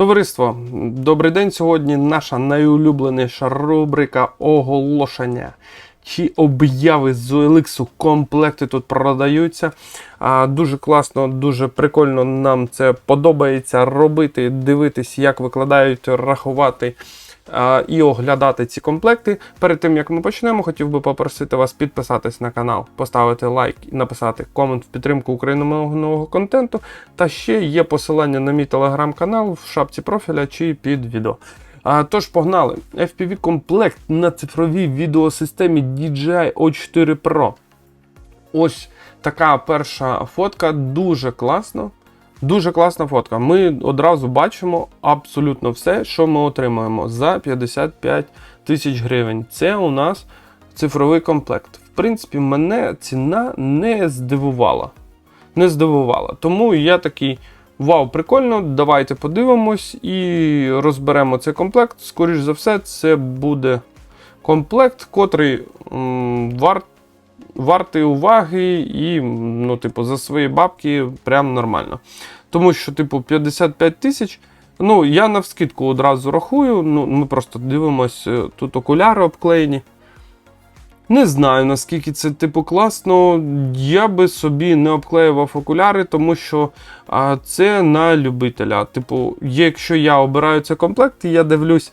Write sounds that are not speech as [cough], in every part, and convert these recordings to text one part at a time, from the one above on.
Товариство, добрий день. Сьогодні наша найулюбленіша рубрика оголошення. Чи обяви з OLX комплекти тут продаються. А, дуже класно, дуже прикольно. Нам це подобається робити, дивитись, як викладають, рахувати і оглядати ці комплекти. Перед тим як ми почнемо, хотів би попросити вас підписатись на канал, поставити лайк і написати комент в підтримку україномовного контенту. Та ще є посилання на мій телеграм-канал в шапці профіля чи під відео. А, тож погнали. FPV комплект на цифровій відеосистемі DJI O4 Pro. Ось така перша фотка, дуже класно. Дуже класна фотка. Ми одразу бачимо абсолютно все, що ми отримаємо за 55 тисяч гривень. Це у нас цифровий комплект. В принципі, мене ціна не здивувала. Не здивувала. Тому я такий. Вау, прикольно, давайте подивимось і розберемо цей комплект. Скоріше за все, це буде комплект, котрий м, вар, вартий уваги і, ну, типу, за свої бабки прям нормально. Тому що, типу, 55 тисяч. Ну, я навскидку одразу рахую. Ну, ми просто дивимось, е, тут окуляри обклеєні. Не знаю, наскільки це типу класно. Я би собі не обклеював окуляри, тому що а, це на любителя. Типу, якщо я обираю цей комплект і я дивлюсь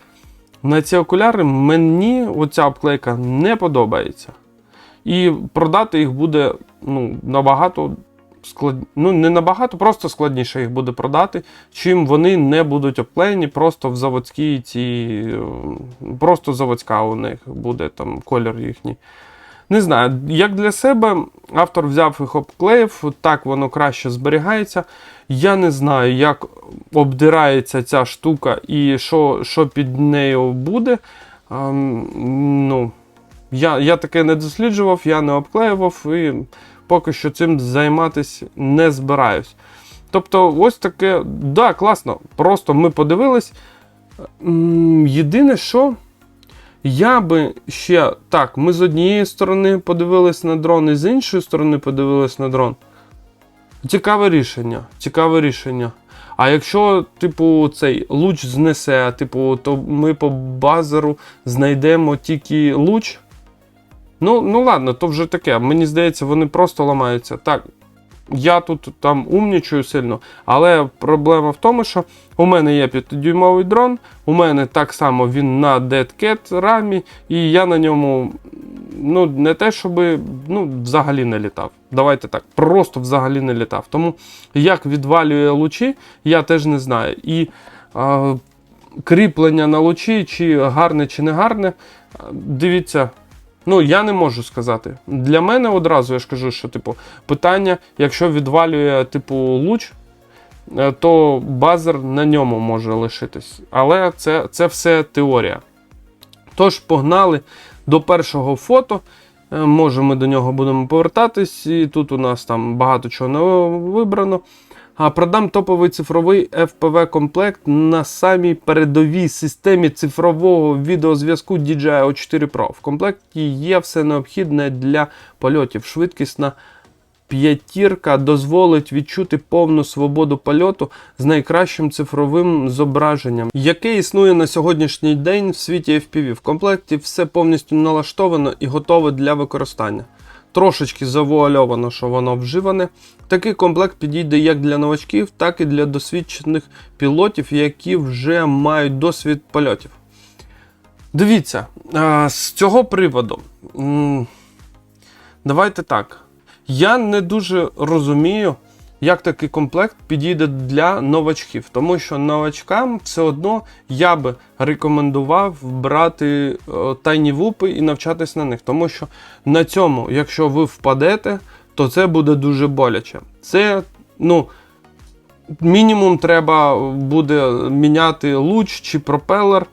на ці окуляри, мені оця обклейка не подобається. І продати їх буде ну, набагато склад... ну, не набагато, просто складніше їх буде продати, чим вони не будуть обклеєні просто в заводській ці. Просто заводська у них буде там колір їхній. Не знаю, як для себе автор взяв їх обклеїв, так воно краще зберігається. Я не знаю, як обдирається ця штука і що, що під нею буде. Ем, ну, я, я таке не досліджував, я не обклеював і поки що цим займатися не збираюсь. Тобто, ось таке, да, класно. Просто ми подивились. Єдине, що я би ще так, ми з однієї сторони подивились на дрон, і з іншої сторони подивились на дрон. Цікаве рішення. Цікаве рішення. А якщо, типу, цей луч знесе, типу, то ми по базеру знайдемо тільки луч. Ну, ну ладно, то вже таке. Мені здається, вони просто ламаються. Так, я тут там умнічую сильно, але проблема в тому, що у мене є 5-дюймовий дрон, у мене так само він на Dead Cat рамі, і я на ньому ну, не те, щоб ну, взагалі не літав. Давайте так, просто взагалі не літав. Тому як відвалює лучі, я теж не знаю. І а, кріплення на лучі, чи гарне, чи не гарне, дивіться. Ну, я не можу сказати. Для мене одразу я ж кажу, що типу, питання, якщо відвалює типу луч, е, то базер на ньому може лишитись. Але це, це все теорія. Тож, погнали до першого фото. Е, Може, ми до нього будемо повертатись. І тут у нас там багато чого не вибрано. А продам топовий цифровий FPV комплект на самій передовій системі цифрового відеозв'язку DJI O4 Pro. В комплекті є все необхідне для польотів. Швидкісна п'ятірка дозволить відчути повну свободу польоту з найкращим цифровим зображенням, яке існує на сьогоднішній день в світі FPV. В комплекті все повністю налаштовано і готове для використання. Трошечки завуальовано, що воно вживане. Такий комплект підійде як для новачків, так і для досвідчених пілотів, які вже мають досвід польотів. Дивіться, з цього приводу. Давайте так. Я не дуже розумію, як такий комплект підійде для новачків, тому що новачкам все одно я би рекомендував брати е, тайні вупи і навчатись на них, тому що на цьому, якщо ви впадете, то це буде дуже боляче. Це, ну, мінімум треба буде міняти луч чи пропелер,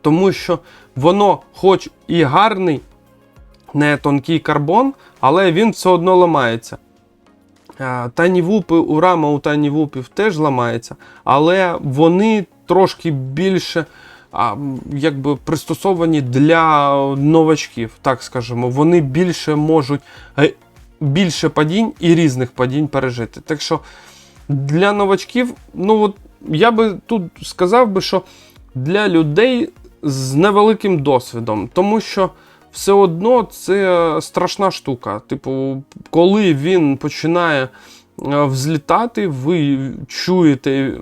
тому що воно, хоч і гарний, не тонкий карбон, але він все одно ламається. Е, Тайні вупи у рама у тайні вупів теж ламається, але вони трошки більше а, якби пристосовані для новачків, так скажемо. Вони більше можуть е, більше падінь і різних падінь пережити. Так що для новачків, ну от я би тут сказав би, що для людей з невеликим досвідом, тому що все одно це страшна штука. Типу, коли він починає е, взлітати, ви чуєте,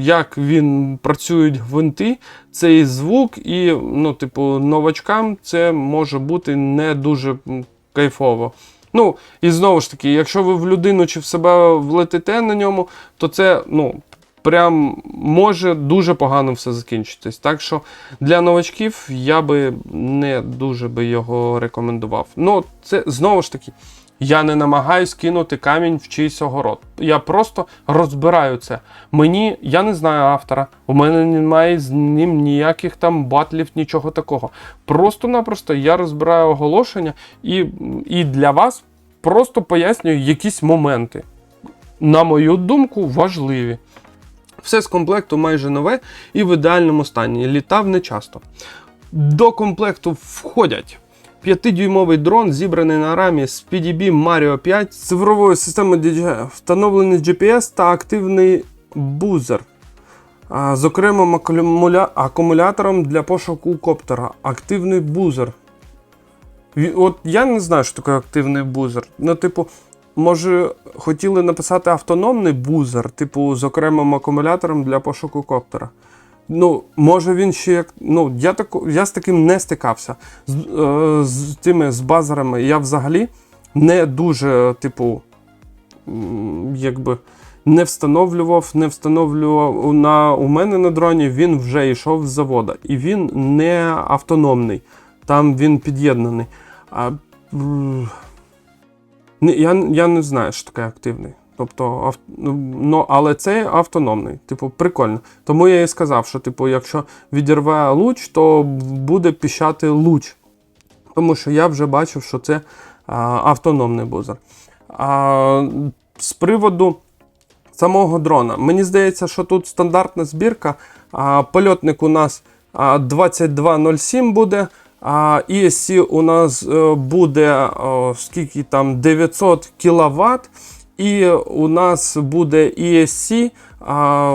як він працюють гвинти, цей звук, і, ну, типу, новачкам це може бути не дуже кайфово. Ну, і знову ж таки, якщо ви в людину чи в себе влетите на ньому, то це, ну, прям може дуже погано все закінчитись. Так що для новачків я би не дуже би його рекомендував. Ну, це знову ж таки, я не намагаюсь кинути камінь в чийсь огород. Я просто розбираю це. Мені, я не знаю автора, у мене немає з ним ніяких там батлів, нічого такого. Просто-напросто я розбираю оголошення і, і для вас просто пояснюю якісь моменти. На мою думку, важливі. Все з комплекту майже нове і в ідеальному стані. Літав не часто. До комплекту входять 5-дюймовий дрон, зібраний на рамі з PDB Mario 5, з цифровою системою DJI, встановлений GPS та активний бузер. З окремим акумулятором для пошуку коптера. Активний бузер. От я не знаю, що таке активний бузер. Ну, типу, може, хотіли написати автономний бузер, типу, з окремим акумулятором для пошуку коптера. Ну, може він ще як. Ну, я, таку, я з таким не стикався. З, е, з тими з базерами я взагалі не дуже, типу, якби. Не встановлював, не встановлював на, у мене на дроні, він вже йшов з завода. І він не автономний. Там він під'єднаний. А, я, я не знаю, що таке активний. Тобто, ав, ну, але це автономний. Типу, прикольно. Тому я і сказав, що типу, якщо відірве луч, то буде піщати луч. Тому що я вже бачив, що це а, автономний бузер. А, з приводу самого дрона. Мені здається, що тут стандартна збірка. А, польотник у нас а, 2207 буде. А ESC у нас е, буде о, скільки там 900 кВт. І у нас буде ESC, а,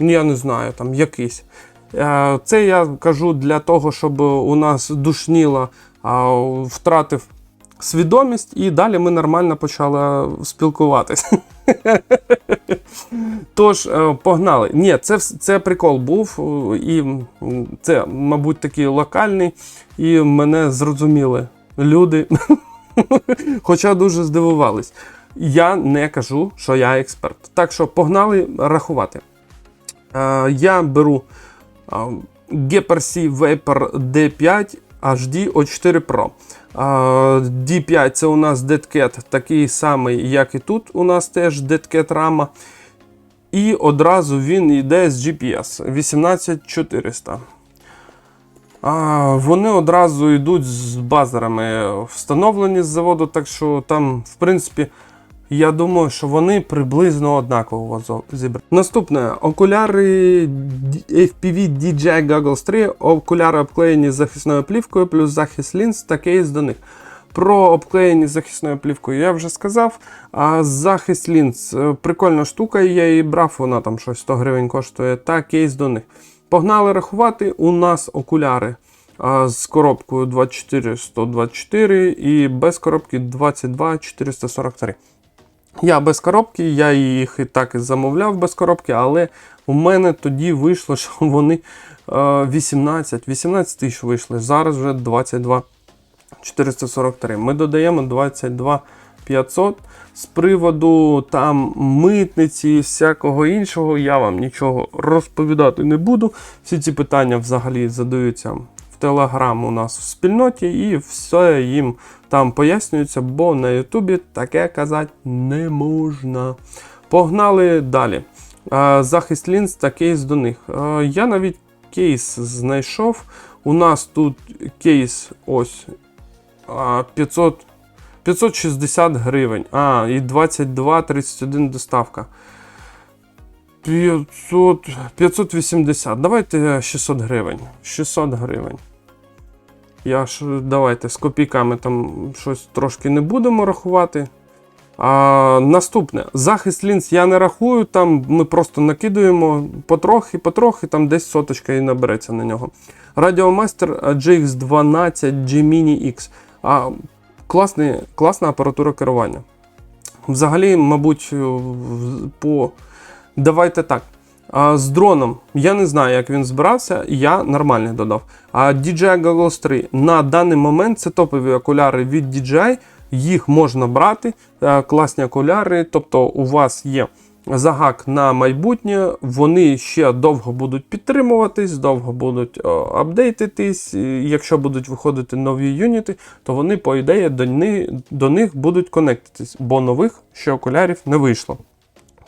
ну, я не знаю, там якийсь. Е, Це я кажу для того, щоб у нас душніло, втратив свідомість, і далі ми нормально почали спілкуватися. [laughs] Тож, е, погнали. Ні, це, це прикол був, е, і це, мабуть, такий локальний, і мене зрозуміли люди. [laughs] Хоча дуже здивувались. Я не кажу, що я експерт. Так що погнали рахувати. Е, я беру е, Geper-C Vapor D5 HD O4 Pro. Е, D5 це у нас DeadCat, такий самий, як і тут. У нас теж DeadCat рама. І одразу він йде з GPS 18400. А, вони одразу йдуть з базерами, встановлені з заводу, так що там, в принципі, я думаю, що вони приблизно однаково зібрані. Наступне окуляри FPV DJI Goggles 3, окуляри обклеєні захисною плівкою, плюс захист лінз та кейс до них. Про обклеєні захисною плівкою я вже сказав. А захист лінз е, прикольна штука, я її брав, вона там щось 100 гривень коштує, та кейс до них. Погнали рахувати. У нас окуляри а, з коробкою 24124 і без коробки 22443. Я без коробки, я їх і так і замовляв без коробки, але у мене тоді вийшло, [laughs] що вони е, 18, 18 тисяч вийшли. Зараз вже 22 443. Ми додаємо 22 500. З приводу там митниці всякого іншого, я вам нічого розповідати не буду. Всі ці питання взагалі задаються Телеграм у нас в спільноті, і все їм там пояснюється, бо на Ютубі таке казати не можна. Погнали далі. Захист лінз та кейс до них. Я навіть кейс знайшов. У нас тут кейс ось 500, 560 гривень. А, і 22,31 доставка. 500, 580. Давайте 600 гривень. 600 гривень. Я ж давайте з копійками там щось трошки не будемо рахувати. А, наступне, захист лінз я не рахую, там ми просто накидуємо потрохи, потрохи, там десь соточка і набереться на нього. Радіомастер GX12 G-Mini X. А, класний, класна апаратура керування. Взагалі, мабуть, по. Давайте так. А з дроном я не знаю, як він збирався, я нормальний додав. А DJI Goggles 3 на даний момент це топові окуляри від DJI, їх можна брати, е, класні окуляри, тобто у вас є загак на майбутнє, вони ще довго будуть підтримуватись, довго будуть е, апдейтитись. Якщо будуть виходити нові юніти, то вони, по ідеї, до, них будуть конектитись, бо нових ще окулярів не вийшло.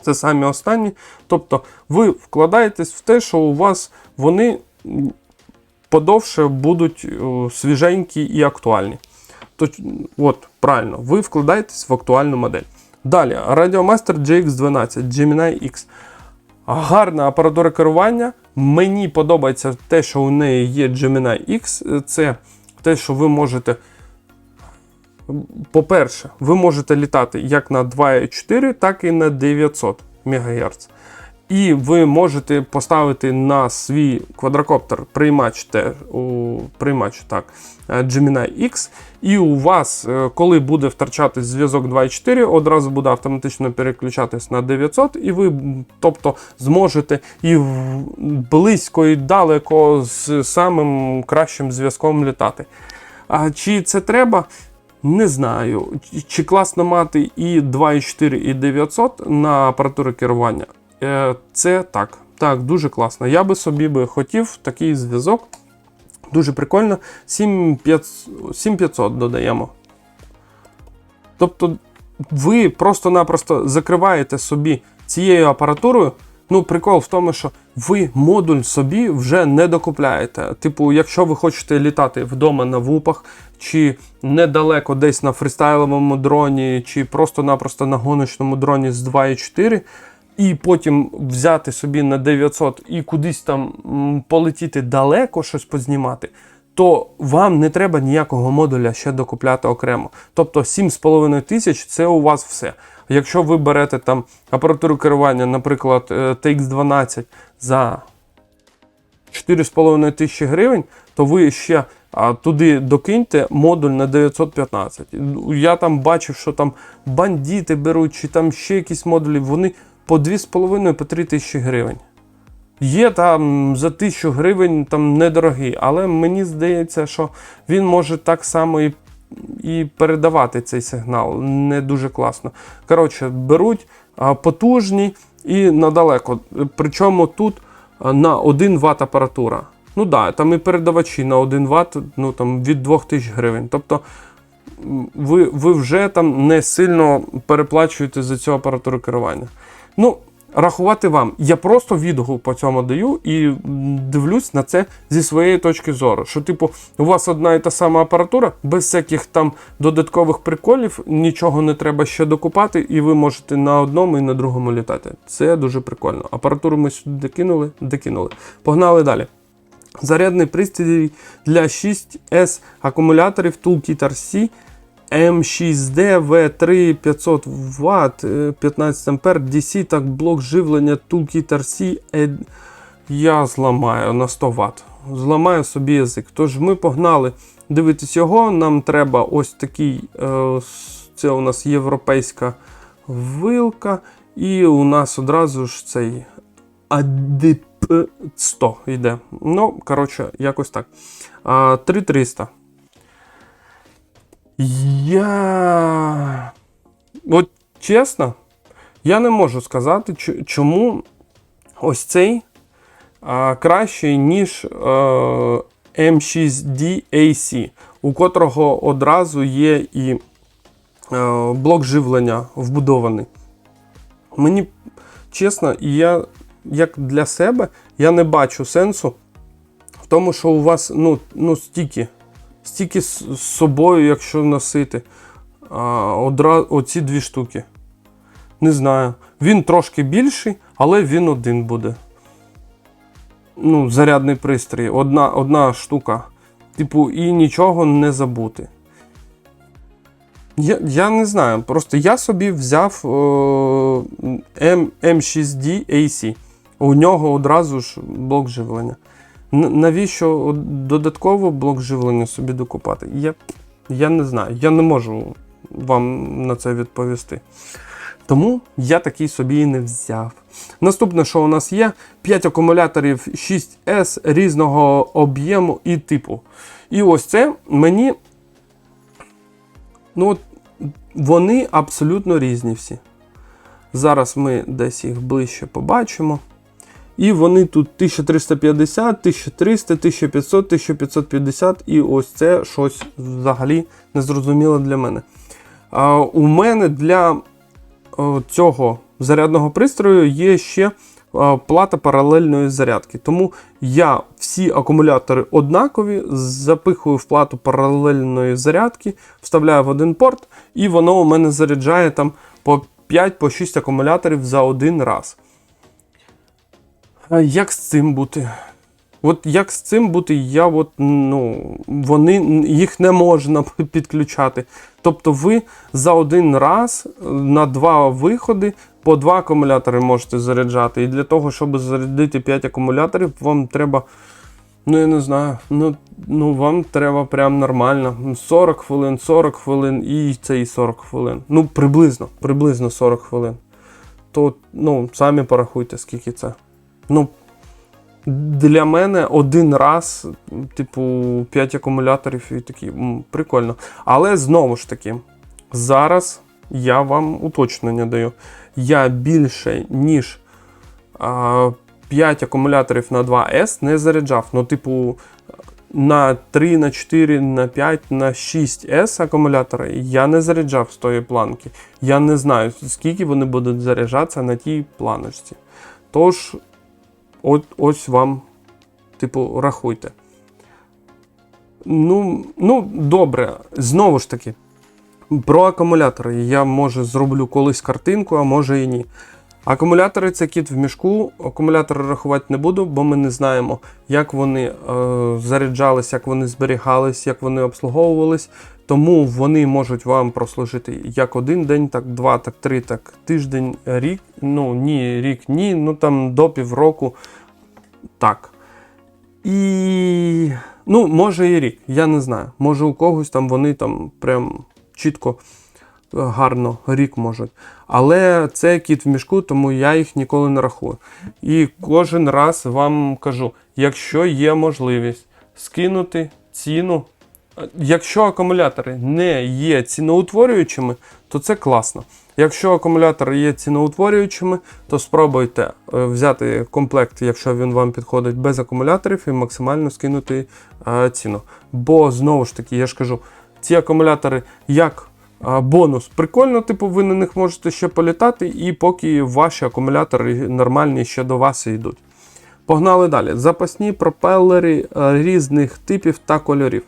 Це самі останні. Тобто ви вкладаєтесь в те, що у вас вони подовше будуть свіженькі і актуальні. То, от, правильно, ви вкладаєтесь в актуальну модель. Далі, Radiomaster GX12 Gemini X. Гарна апаратура керування. Мені подобається те, що у неї є Gemini X. Це те, що ви можете. По-перше, ви можете літати як на 2,4, так і на 900 МГц. І ви можете поставити на свій квадрокоптер приймач, те, у, приймач так, е, Gemini X, і у вас, е, коли буде втрачатись зв'язок 2.4, одразу буде автоматично переключатись на 900, і ви тобто, зможете і близько, і далеко з самим кращим зв'язком літати. А чи це треба? Не знаю. Чи- класно мати і 2,4, і 900 на апаратуру керування? Е, Це так. Так, дуже класно. Я би собі би хотів такий зв'язок. Дуже прикольно. 7500 7500 додаємо. Тобто, ви просто-напросто закриваєте собі цією апаратурою. Ну, прикол в тому, що ви модуль собі вже не докупляєте. Типу, якщо ви хочете літати вдома на вупах, чи недалеко десь на фрістайловому дроні, чи просто-напросто на гоночному дроні з 2.4, і потім взяти собі на 900 і кудись там полетіти далеко, щось познімати, то вам не треба ніякого модуля ще докупляти окремо. Тобто 7,5 тисяч це у вас все. Якщо ви берете там апаратуру керування, наприклад, е, TX12 за 4,5 тисячі гривень, то ви ще туди докиньте модуль на 915. Я там бачив, що там бандити беруть, чи там ще якісь модулі, вони по 2,5 по 3 тисячі гривень. Є там за 1000 гривень там недорогий, але мені здається, що він може так само і, і передавати цей сигнал. Не дуже класно. Коротше, беруть потужні і надалеко. Причому тут на 1 Вт апаратура. Ну да, там і передавачі на 1 Вт ну, там, від 2000 гривень. Тобто ви, ви вже там не сильно переплачуєте за цю апаратуру керування. Ну, рахувати вам. Я просто відгук по цьому даю і дивлюсь на це зі своєї точки зору. Що, типу, у вас одна і та сама апаратура, без всяких там додаткових приколів, нічого не треба ще докупати, і ви можете на одному і на другому літати. Це дуже прикольно. Апаратуру ми сюди докинули, докинули. Погнали далі. Зарядний пристрій для 6S акумуляторів Toolkit RC M6D V3 500 Вт, 15 А DC, так блок живлення Toolkit RC. Я зламаю на 100 Вт. Зламаю собі язик. Тож ми погнали дивитись його. Нам треба ось такий. е, Це у нас європейська вилка. І у нас одразу ж цей ADP 100 йде. Ну, коротше, якось так. 3300. Я. От чесно, я не можу сказати, чому ось цей а, кращий, ніж е, M6D AC, у котрого одразу є і е, блок живлення вбудований. Мені чесно, я як для себе я не бачу сенсу в тому, що у вас ну, ну стільки, стільки з собою, якщо носити. А, одра, оці дві штуки. Не знаю. Він трошки більший, але він один буде. Ну, зарядний пристрій. Одна, одна штука. Типу, і нічого не забути. Я, я не знаю. Просто я собі взяв о, M, M6D AC. У нього одразу ж блок живлення. Навіщо додатково блок живлення собі докупати? Я, я не знаю. Я не можу вам на це відповісти. Тому я такий собі і не взяв. Наступне, що у нас є, 5 акумуляторів 6S різного об'єму і типу. І ось це мені. Ну, от, вони абсолютно різні всі. Зараз ми десь їх ближче побачимо. І вони тут 1350, 1300, 1500, 1550, і ось це щось взагалі незрозуміло для мене. А, у мене для цього зарядного пристрою є ще плата паралельної зарядки. Тому я всі акумулятори однакові, запихую в плату паралельної зарядки, вставляю в один порт, і воно у мене заряджає там по 5-6 акумуляторів за один раз. Як з цим бути? От як з цим бути, я от, ну, вони, їх не можна [laughs] підключати. Тобто ви за один раз на два виходи по два акумулятори можете заряджати. І для того, щоб зарядити 5 акумуляторів, вам треба, ну я не знаю, ну, ну вам треба прям нормально. 40 хвилин, 40 хвилин і цей 40 хвилин. Ну, приблизно, приблизно 40 хвилин. То ну, самі порахуйте, скільки це. Ну, для мене один раз, типу, 5 акумуляторів і такі прикольно. Але знову ж таки, зараз я вам уточнення даю. Я більше, ніж а, 5 акумуляторів на 2С не заряджав. Ну, типу, на 3, на 4, на 5, на 6С акумулятори я не заряджав з тої планки. Я не знаю, скільки вони будуть заряджатися на тій планочці. Тож, от, ось вам, типу, рахуйте. Ну, ну, добре, знову ж таки, про акумулятори я може зроблю колись картинку, а може і ні. Акумулятори це кіт в мішку. Акумулятори рахувати не буду, бо ми не знаємо, як вони е, заряджались, як вони зберігались, як вони обслуговувались. Тому вони можуть вам прослужити як один день, так два, так три, так тиждень, рік. Ну ні, рік, ні, ну там до півроку. Так. І. Ну, може і рік, я не знаю. Може у когось там вони там прям чітко гарно рік можуть. Але це кіт в мішку, тому я їх ніколи не рахую. І кожен раз вам кажу: якщо є можливість скинути ціну, якщо акумулятори не є ціноутворюючими, то це класно. Якщо акумулятори є ціноутворюючими, то спробуйте е, взяти комплект, якщо він вам підходить без акумуляторів, і максимально скинути е, ціну. Бо знову ж таки, я ж кажу, ці акумулятори як бонус. Прикольно, типу, ви на них можете ще політати, і поки ваші акумулятори нормальні ще до вас йдуть. Погнали далі. Запасні пропелери е, різних типів та кольорів.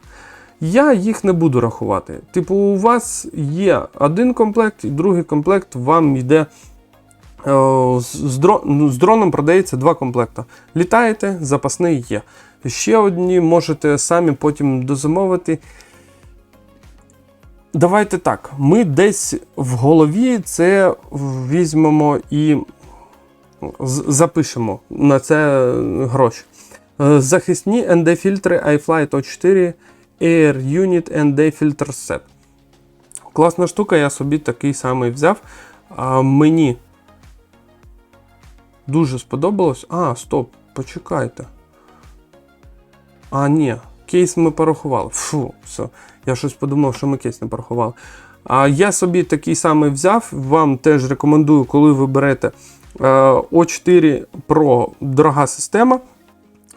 Я їх не буду рахувати. Типу, у вас є один комплект, і другий комплект вам йде. е, ну, з дроном продається два комплекти. Літаєте, запасний є. Ще одні можете самі потім дозамовити. Давайте так. Ми десь в голові це візьмемо і запишемо на це гроші. Е, Захисні ND-фільтри iFlight O4 Air Unit ND Filter Set. Класна штука, я собі такий самий взяв. А мені дуже сподобалось. А, стоп, почекайте. А, ні, кейс ми порахували. Фу, все. Я щось подумав, що ми кейс не порахували. А я собі такий самий взяв. Вам теж рекомендую, коли ви берете е, O4 Pro дорога система.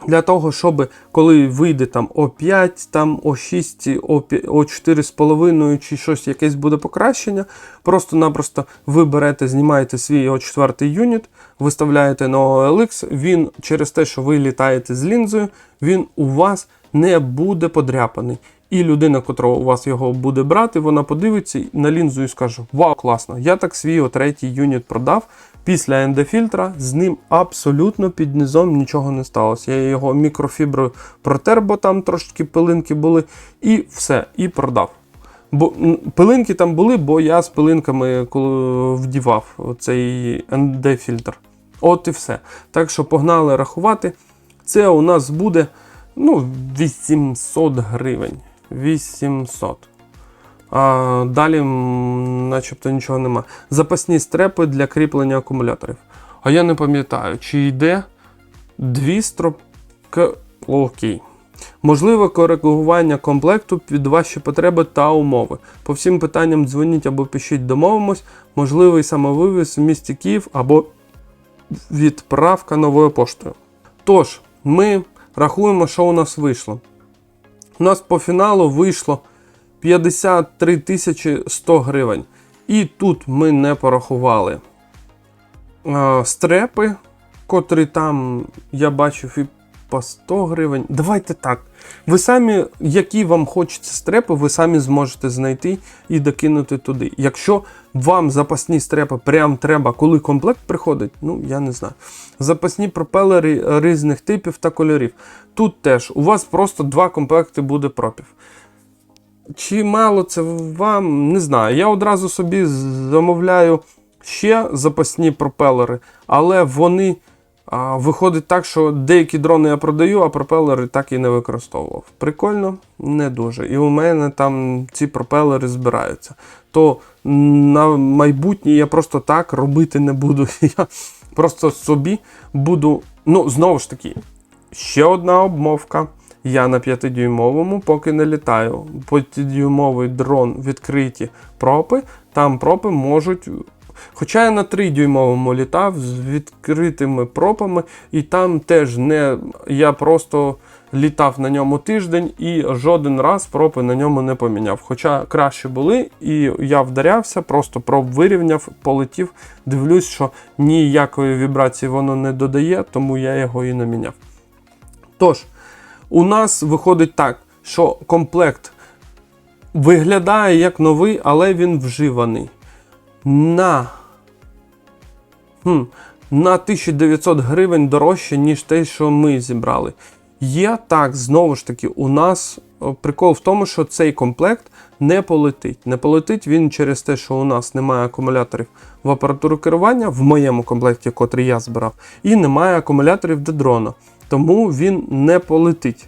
Для того, щоб коли вийде там О5, там О6, О4,5 чи щось якесь буде покращення, просто-напросто ви берете, знімаєте свій О4 юніт, виставляєте на OLX, він через те, що ви літаєте з лінзою, він у вас не буде подряпаний. І людина, котра у вас його буде брати, вона подивиться на лінзу і скаже: Вау, класно! Я так свій третій юніт продав. Після ендофільтра з ним абсолютно під низом нічого не сталося. Я його мікрофіброю протер, бо там трошки пилинки були, і все, і продав. Бо пилинки там були, бо я з пилинками вдівав цей ND-фільтр. От і все. Так що погнали рахувати. Це у нас буде ну, 800 гривень. 800. А далі, начебто, нічого нема. Запасні стрепи для кріплення акумуляторів. А я не пам'ятаю, чи йде дві стропки. Окей. Можливе коригування комплекту під ваші потреби та умови. По всім питанням дзвоніть або пишіть, домовимось. Можливий самовивіз в місті Київ або відправка новою поштою. Тож, ми рахуємо, що у нас вийшло. У нас по фіналу вийшло 53 тисячі 100 гривень. І тут ми не порахували стрепи, котрі там я бачив і по 100 гривень. Давайте так. Ви самі, які вам хочеться стрепи, ви самі зможете знайти і докинути туди. Якщо вам запасні стрепи прям треба, коли комплект приходить, ну я не знаю. Запасні пропелери різних типів та кольорів. Тут теж у вас просто два комплекти буде пропів. Чи мало це вам, не знаю. Я одразу собі замовляю ще запасні пропелери, але вони виходить так, що деякі дрони я продаю, а пропелери так і не використовував. Прикольно, не дуже. І у мене там ці пропелери збираються. То на майбутнє я просто так робити не буду. [laughs] Я просто собі буду. Ну, знову ж таки, ще одна обмовка. Я на 5-дюймовому поки не літаю. 5-дюймовий дрон відкриті пропи, там пропи можуть. Хоча я на 3-дюймовому літав з відкритими пропами, і там теж не. Я просто літав на ньому тиждень і жоден раз пропи на ньому не поміняв. Хоча краще були, і я вдарявся, просто проб вирівняв, полетів. Дивлюсь, що ніякої вібрації воно не додає, тому я його і не міняв. Тож, у нас виходить так, що комплект виглядає як новий, але він вживаний. На, хм, на 1900 гривень дорожче, ніж те, що ми зібрали. Є так, знову ж таки, у нас прикол в тому, що цей комплект не полетить. Не полетить він через те, що у нас немає акумуляторів в апаратуру керування в моєму комплекті, котрий я збирав, і немає акумуляторів до дрона. Тому він не полетить.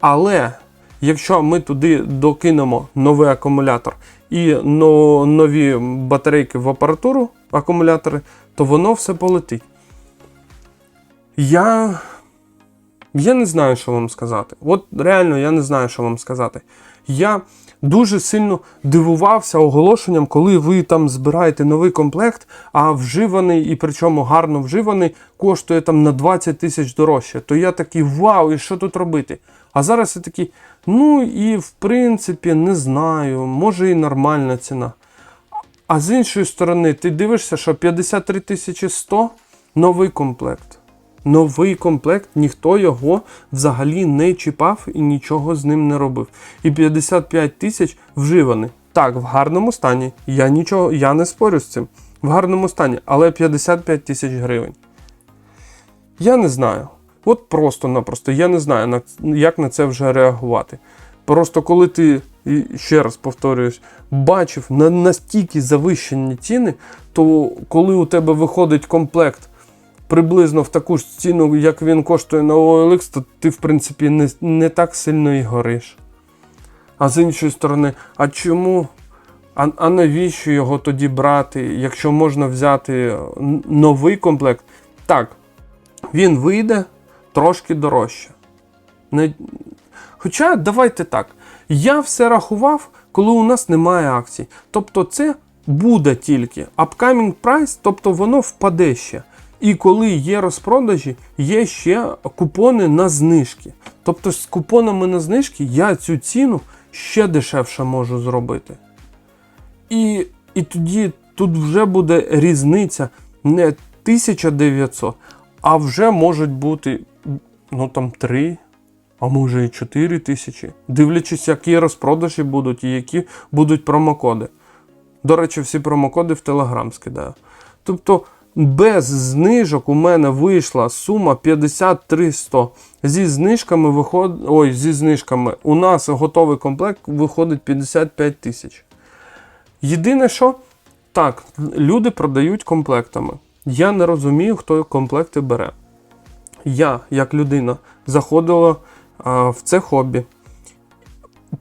Але якщо ми туди докинемо новий акумулятор і нові батарейки в апаратуру, акумулятори, то воно все полетить. Я. Я не знаю, що вам сказати. От реально я не знаю, що вам сказати. Я дуже сильно дивувався оголошенням, коли ви там збираєте новий комплект, а вживаний, і причому гарно вживаний, коштує там на 20 тисяч дорожче. То я такий вау, і що тут робити? А зараз я такий, ну і в принципі, не знаю, може і нормальна ціна. А з іншої сторони, ти дивишся, що 53 тисячі 100 новий комплект. Новий комплект, ніхто його взагалі не чіпав і нічого з ним не робив. І 55 тисяч вживаний. Так, в гарному стані. Я нічого, я не спорю з цим. В гарному стані, але 55 тисяч гривень. Я не знаю. От просто-напросто, я не знаю, як на це вже реагувати. Просто коли ти, ще раз повторююсь, бачив на настільки завищені ціни, то коли у тебе виходить комплект приблизно в таку ж ціну, як він коштує на OLX, то ти, в принципі, не, не так сильно і гориш. А з іншої сторони, а чому? А, а навіщо його тоді брати, якщо можна взяти новий комплект? Так, він вийде трошки дорожче. Не... Хоча давайте так. Я все рахував, коли у нас немає акцій. Тобто це буде тільки upcoming price, тобто воно впаде ще. І коли є розпродажі, є ще купони на знижки. Тобто з купонами на знижки я цю ціну ще дешевше можу зробити. І, і тоді тут вже буде різниця не 1900, а вже можуть бути ну там 3, а може і 4 тисячі. Дивлячись, які розпродажі будуть і які будуть промокоди. До речі, всі промокоди в Телеграм скидаю. Тобто Без знижок у мене вийшла сума 53 100. Зі знижками виходить. Ой, зі знижками. У нас готовий комплект виходить 55 тисяч. Єдине, що так, люди продають комплектами. Я не розумію, хто комплекти бере. Я, як людина, заходила а, в це хобі.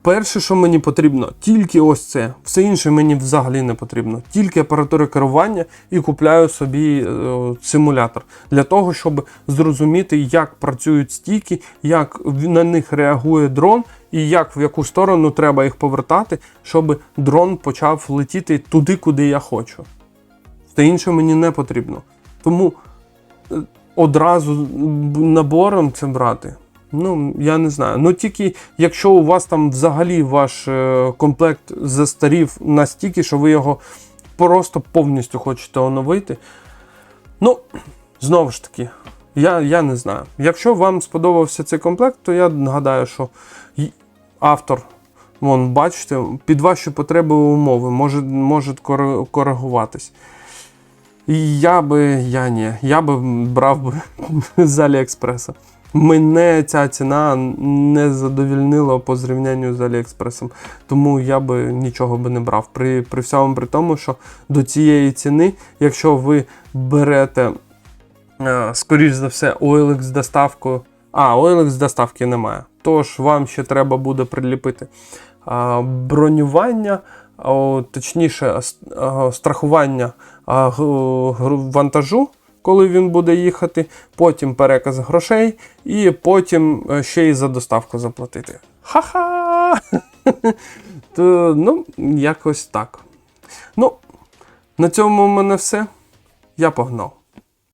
Перше, що мені потрібно, тільки ось це. Все інше мені взагалі не потрібно. Тільки апаратура керування і купляю собі е, симулятор для того, щоб зрозуміти, як працюють стійки, як на них реагує дрон, і як в яку сторону треба їх повертати, щоб дрон почав летіти туди, куди я хочу. Все інше мені не потрібно. Тому е, одразу набором це брати. Ну, я не знаю. Ну тільки якщо у вас там взагалі ваш е, комплект застарів настільки, що ви його просто повністю хочете оновити. Ну, знову ж таки, я, я не знаю. Якщо вам сподобався цей комплект, то я гадаю, що автор, вон, бачите, під ваші потреби умови може, може коригуватись. Я би, я ні, я би брав би [laughs] з Аліекспреса. Мене ця ціна не задовільнила по зрівнянню з Аліекспресом. Тому я би нічого би не брав. При, при всьому при тому, що до цієї ціни, якщо ви берете, е, скоріш за все, OLX з доставкою. А, OLX з доставки немає. Тож вам ще треба буде приліпити бронювання, точніше, страхування а, г- гру- вантажу, коли він буде їхати, потім переказ грошей, і потім е, ще й за доставку заплатити. Ха-ха! [laughs] То, ну, якось так. Ну, на цьому в мене все. Я погнав.